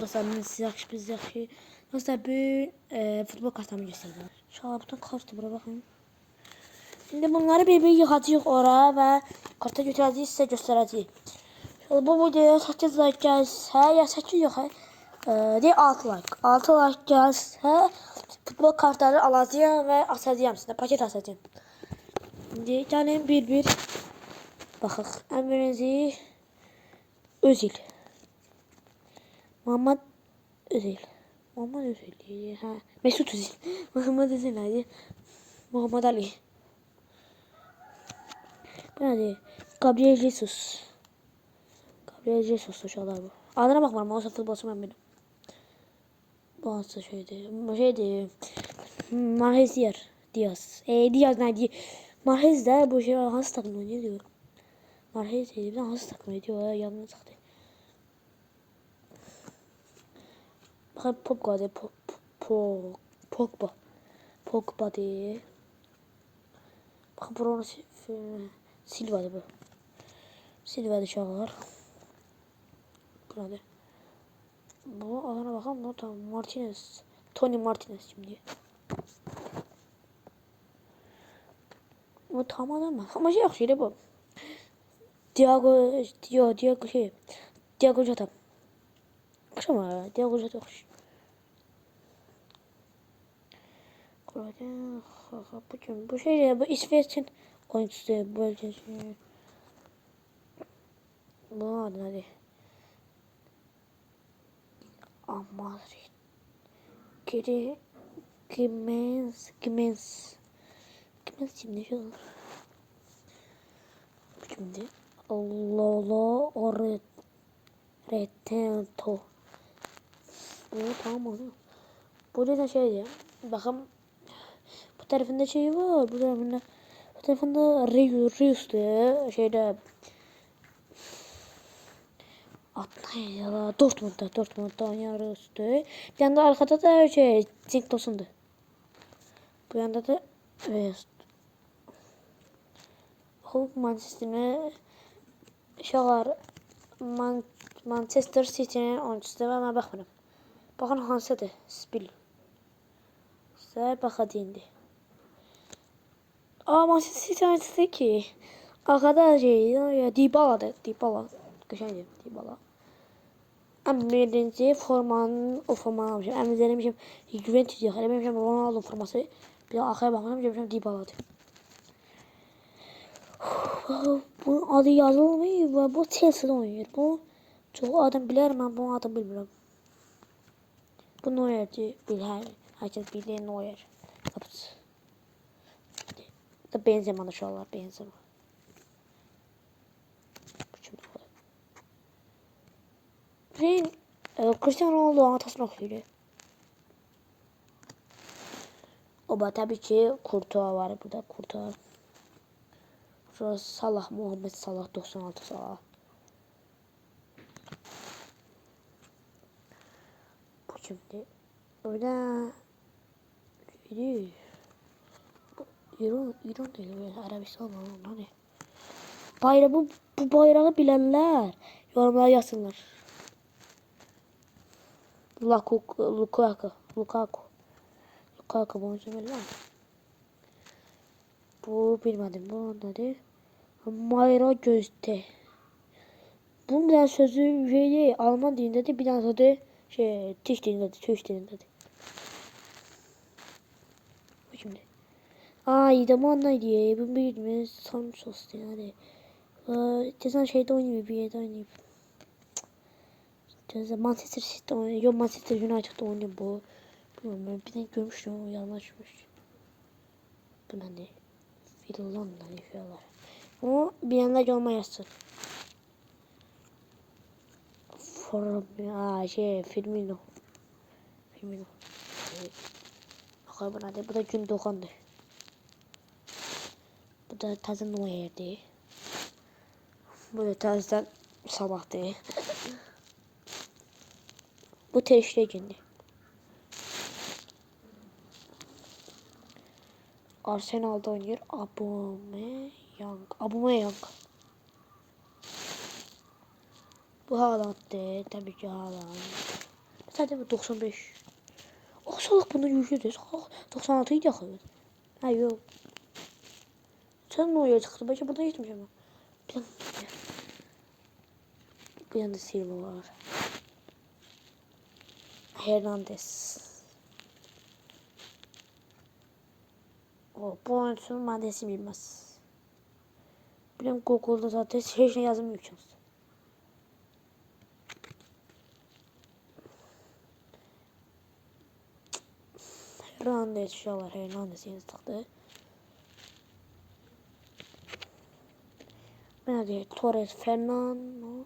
Dostlar, mən siz yaxşı, biz yaxşı. Dostlar, bu e, futbol kartlarımı göstereceğim. Şu an bütün kartı bura bakın. Şimdi bunları bir bir yığacağıq ora ve karta götürəcəyik sizə göstərəcəyik. Bu videoya 8 like gəlsə, ya 8 yox, e, deyək 6 like. 6 like gəlsə futbol kartları alacağım və asacağım sizə, paket asacağım. Şimdi gəlin bir-bir baxaq. Ən birinci Özil. Muhammed Özil. Muhammed Özil. Ha. Mesut Özil. Muhammed Özil neydi? Muhammed Ali. Neydi? Gabriel Jesus. Gabriel Jesus uşaqlar bu. Adına baxmıram, olsa futbolçu mən benim. Bu hansı şeydi? Bu şeydi. Mahrez Diaz. Diaz. E, Diaz neydi? Mahrez de bu şey hansı takımda oynuyor diyor. Mahrez değil, bir de hansı takımda diyor. Yanına çıktı. Pogba de Pog, Pog, Pogba. Pogba de. Bakın Bruno Silva de bu. Silva de şahlar. Burada. Bu alana bakalım bu tamam Martinez. Tony Martinez şimdi. Bu tam adam? Ama şey yok şey de bu. Diago, Diago, Diago şey. Diago Jota. Hoş ama Diago Jota hoş. Burada bu şey ya bu İsveç'in oyuncusu böyle şey. Bu adı hadi. Amadrid. Geri Gimens Gimens Gimens şimdi şu olur. Bu Şimdi Lolo Oret Retento. Bu tamam onu. Burada da şey diyor. Bakın bu tarafında şey var. Bu tarafında bu tarafında Rius Rius diye şeyde Atlayın ya Dortmund'da Dortmund'da oynuyoruz diye. Bir yanda arkada da şey Cenk Tosun'du. Bu yanda da evet. Hulk Manchester'ın şahar Man Manchester City'nin oyuncusu da ben bakmıyorum. Bakın hansıdır? Siz bilin. Size bakacağım indi. Aa City oyuncusu ki. Arkada şey ya Dybala'dır. Dybala. Geçen Dybala. Ən birinci formanın o formanı almışım. Ən izləmişim Juventus yaxşı. Eləmişim Ronaldo forması. Bir arxaya baxmışam, görmüşəm Dybaladır. Bunun adı yazılmıyor və bu Chelsea-də oynayır. Bu çox adam bilər, mən bunun adını bilmirəm. Bu Neuer'dir. Bil, hər, hər kəs bilir Neuer. Qapıcı. Da Benzema da uşaqlar, Benzema. Ve e, Cristiano Ronaldo atasını okuyor. Oba tabii ki Kurtuğa var burada Kurtuğa. Sonra Salah Muhammed Salah 96 Salah. Bu kimdi? Öyle Yürü. İran, İran değil böyle Arabistan falan hani. Bayrağı bu, bayrağı bilenler yorumlara yazsınlar. Lukaku, Lukaku, Lukaku. Lukaku mi? Bu bilmedim. Bu adı Mayra Gözde. Bunun da sözü değil, Alman dilinde bir tane adı şey Türk dilinde Türk dilinde. Bu şimdi. De anlaydı diye. Bu bilmiyorum. Santos yani. Ee, Cezan şeyde oynuyor bir yerde oynuyor. Ceza Manchester City'de oynuyor. Yok Manchester United'da oynuyor bu. Bilmiyorum ben bir tane görmüştüm o yanlışmış. Bu ne? Finlandiya yapıyorlar. Ama bir yanda görme yazsın. Form aa şey Firmino. Firmino. Bakar buna de bu da Gündoğan'dı. Bu da Taze Neuer'di. Bu da Taze'den Salah'dı. Bu Teşregen'di. Arsenal'da oynuyor. Aubameyang. Aubameyang. Bu Haaland'dı. Tabii ki Haaland. Hadi bu 95. O salak bunu yüzüdür. 96 idi axı. Ha yox. Sen ne oluyor çıxdı? Bəlkə burada getmiş ama. Bir dənə. Bir dənə Silva var. Hernandez. O bu oyuncunun maddesi bilmez. Bilmem Google'da zaten şey şey yazmıyor ki. Hernandez şu var. Hernandez yeni taktı. Ben de Torres Fernando.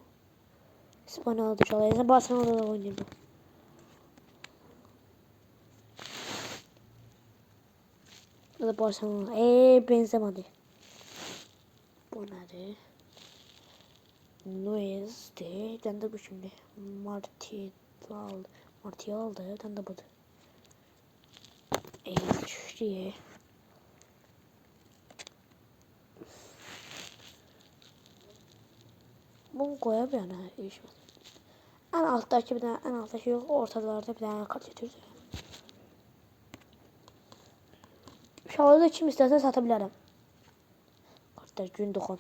İspanyol'da çalıyor. Barcelona'da da oynuyor bu. Ya da Barcelona. Eee benzemedi. Bu nerede? Nuez de. Ben de bu şimdi. Marti aldı. Marti aldı. Ben de da. Eee diye. Bunu koyabilirim ha. Değişmez. En alttaki bir tane, en alttaki yok. Ortalarda bir tane kart getirdi. Şalı da kim isterse satabilirim. Kartlar Gündoğan.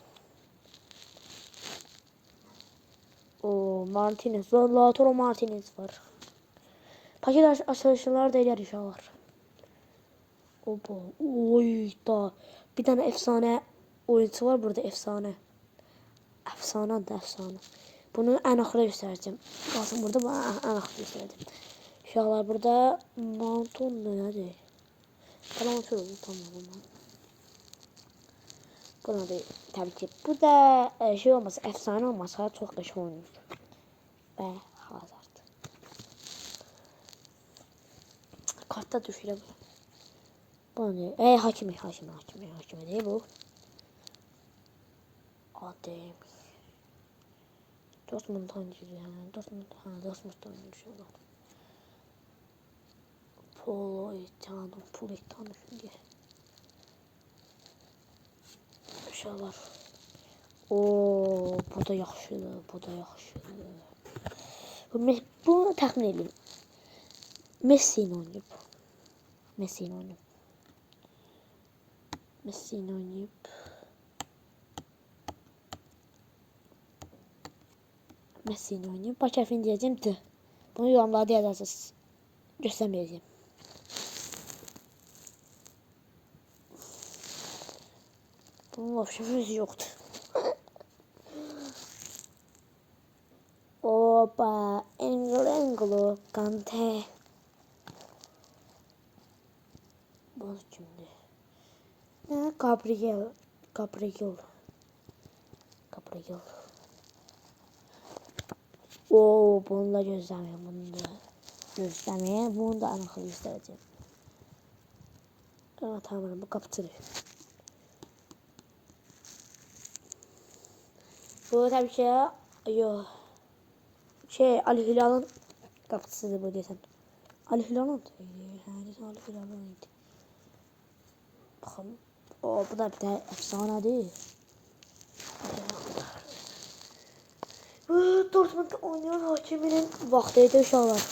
O Martinez. Lautaro Martinez var. Paket aç açılışlar da iler inşallah. Opa. Oy da. Bir tane efsane oyuncu var burada efsane. Efsane da efsane. Bunu en axıra göstereceğim. Kalsın burada bu en axıra göstereceğim. Uşaqlar burada Mountain nədir? Tamam oturun tamam tamam. Buna da tabii ki bu da e, şey olmasa efsane olmasa çok da şey oynuyor. Ve Hazard. Kartta düşüyor bu. Ne? E hakimi hakimi hakimi hakimi değil bu. Adem. Dortmund'dan geliyor yani. Dortmund, ha. Polo İtano, Polo İtano şimdi. Uşaqlar. Oo, bu da yaxşıdır, bu da yaxşıdır. Bu, Me- bu təxmin edin. Messi ilə oynayıb. Messi ilə oynayıb. Messi'yle oynayıp Messi'yle oynayıp baş harfini diyeceğim de bunu yorumlarda yazarsınız. Göstermeyeceğim. Bunun opsiyonu yoktu. Opa, Engel Engelo, Kante. Bozucum. Gabriel, Gabriel. Gabriel. Oo, bunu da gözlemiyorum, bunu da gözlemiyorum. Bunu da anaklı göstereceğim. Evet, tamam, bu kapatılıyor. Bu tabii ki yo şey Ali Hilal'ın kapısıydı bu desen. Ali Hilal'ın yani Ali Hilal'ın. Bakalım. O bu da bir tane efsane değil. Dortmund oynayan hakiminin vaxtıydı uşaqlar.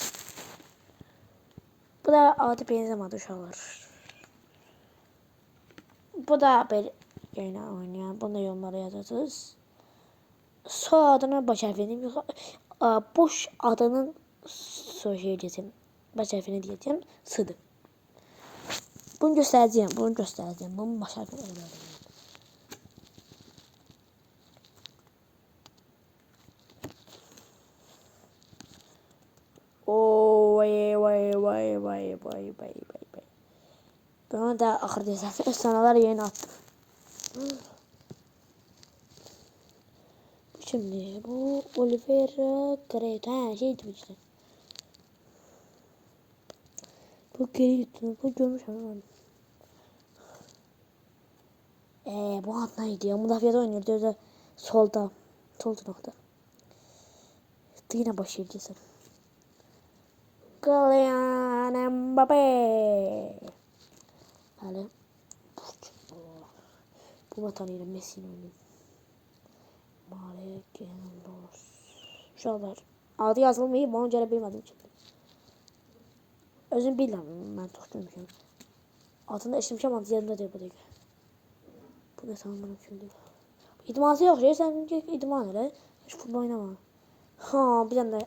Bu da adi benzemedi uşaqlar. Bu da bir yine oynayan. Bunu da yorumlara yazarsınız. Soyadını baş harfini boş adının soy şey diyeceğim. Baş harfini diyeceğim. Sıdı. Bunu göstereceğim. Bunu göstereceğim. Bunu başardım. Oo vay vay vay vay vay vay vay. Bunu da ahırda zaten efsaneler yeni attık. Şimdi bu Oliveira Creta. Ha şey demiştim. Bak geri gitti. Bak görmüş ama ben. Eee bu at neydi ya? Mudafiyede oynuyor. Diyor solda. Sol nokta. Yine başı ilgisi. Kylian Mbappe. Hadi. Bu vatanıyla Messi'nin oynuyor. Marek Endos. Şu an var. Adı yazılmayı boncara bilmediğim için. Özüm bilirəm, mən çox görmüşəm. Altında eşitmişəm, adı yadımda deyil bu dəqiqə. Bu ne tamam bana kimdir? İdmansı şey sen git idman hele. Hiç futbol oynama. Ha bir de.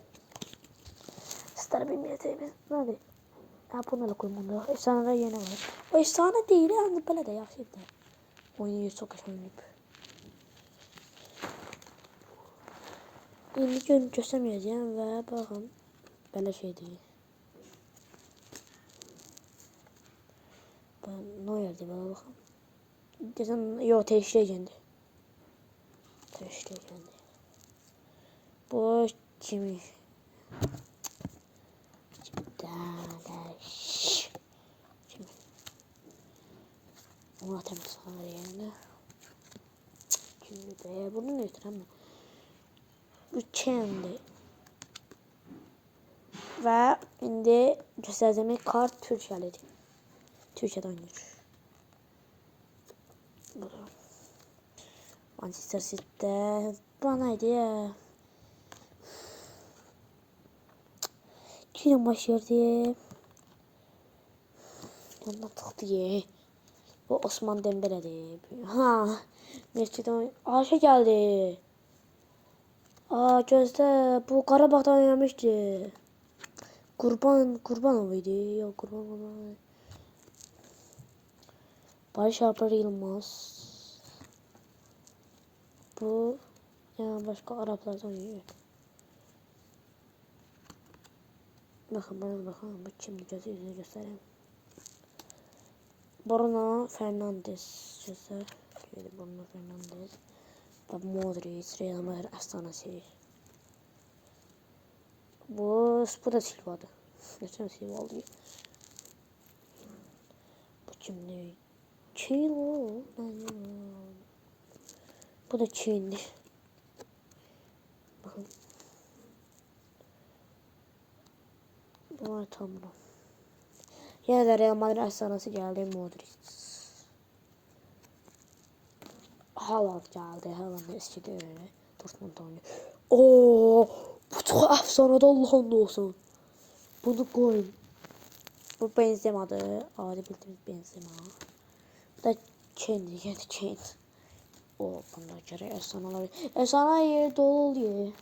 Star bilmeyeceğimiz. Nerede? Ha bunu da koyayım bunda. Efsane de yeni var. O efsane değil yani böyle de yaxşı da. Oynuyor çok hoş oynayıp. İndi gö göstermeyeceğim ve bakın. Böyle şey değil. Ben Neuer'di bana bakın. Dedim yo teşhireceğindi. Teşhireceğindi. Bu kimi? Dalaş. Kimi? Onu atarım sana yerine. Şimdi be bunu ne ama. Bu kendi. Ve indi göstereceğim kart Türkiye'li. Türkiye'de oynuyor. Burada. Manchester City'de banaydı ya. Kim başardı? Tıktı ya. Bu Osman Dembele'di. Ha. Mescid'den Ayşe geldi. Aa gözde bu Karabağ'da oynamıştı. Kurban kurban mıydı? Yok kurban kurban. Barış Alper Yılmaz. Bu yani başka Araplardan oynuyor. Bakın bana bakın. Bu şimdi gözü yüzünü göstereyim. Bruno Fernandes gözü. Şöyle Bruno Fernandes. Ve Modric, Real Madrid efsanesi. Bu, bu da Silva'dı. Geçen Silva oldu. Bu şimdi Çilo. Bu da Çin'di. Bakın. Bu var tam bu. Yine de Real Madrid efsanesi geldi Modric. Haaland geldi. Haaland eskidi öyle. Dortmund oynuyor. Oo, bu çok efsane Allah'ın olsun. Bunu koyun. Bu Benzema'dı. Adi bildiğimiz Benzema. Da kendi yani kendi. O bunlar göre efsaneler. Efsane yer dolu oluyor.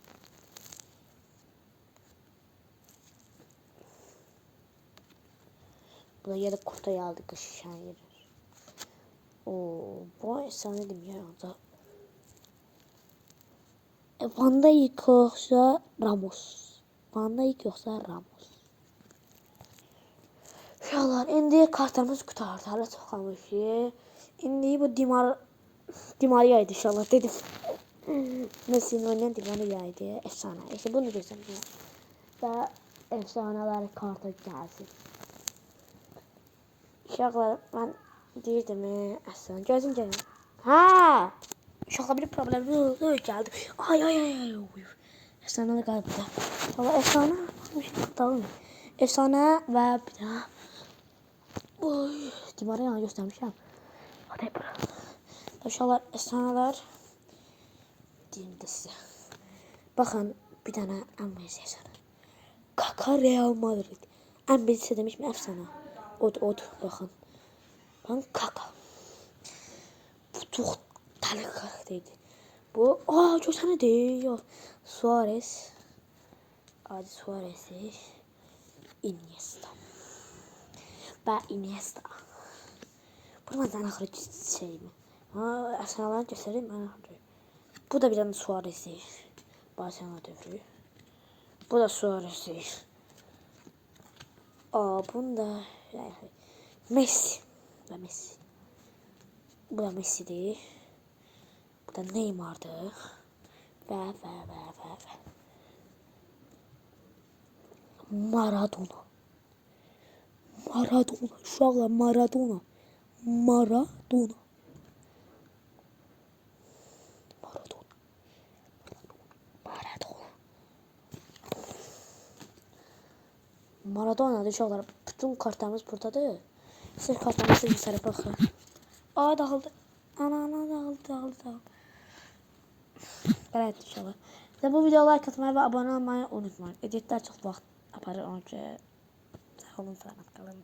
Bu da yere kurtayı aldık şişen yeri. Oo, bu efsane değil ya? Da. E, Van Dijk yoksa Ramos. Van Dijk yoksa Ramos. Uşaqlar, indi kartlarımız çox qalmışıq. İndi bu Dimar Dimaria idi inşallah dedim. Messi'nin oynayan Dimaria idi. Efsane. İşte bunu göstereceğim. Ve efsaneler kartı gelsin. Uşaqlar, mən deyirdim, əslən, gözüm gəlin. Hə! Uşaqlar bir problemimiz oldu, gəldi. Ay, ay, ay, ay, ay. Efsane qalbdə. Valla efsane, bir şey və bir daha. Oy, Dimariyanı göstərmişəm. Hadi bura. Uşaqlar, efsanelər. Deyim də sizə. Baxın, bir dənə ən məzə efsane. Kaka Real Madrid. Ən birisi demişim efsane. Od, od, bakın. Ben kaka. Bu çok tane karakterdi. Bu, aa çok tane değil. Suarez. Adi Suarez'i. Iniesta. Ben Iniesta. Bu benden ahırı şey mi? Ha, aslında göstereyim ben ahırı. Bu da bir tane Suarez'i. Barcelona devri. Bu da Suarez'i. Aa bunda yani Messi. Bu da Messi. Bu da Messi değil. Bu da Neymar'dı. Ve ve ve ve ve. Maradona. Maradona. Şu an Maradona. Maradona. Maradona. Maradona. Maradona uşaqlar. Bütün kartlarımız buradadır. Siz kartlarınızı göstərib baxın. Aa dağıldı. Ana ana dağıldı dağıldı dağıldı. Evet uşaqlar. Size bu videoya like atmayı və abunə olmayı unutmayın. Editlər çox vaxt aparır onun üçün Hold on, bakalım.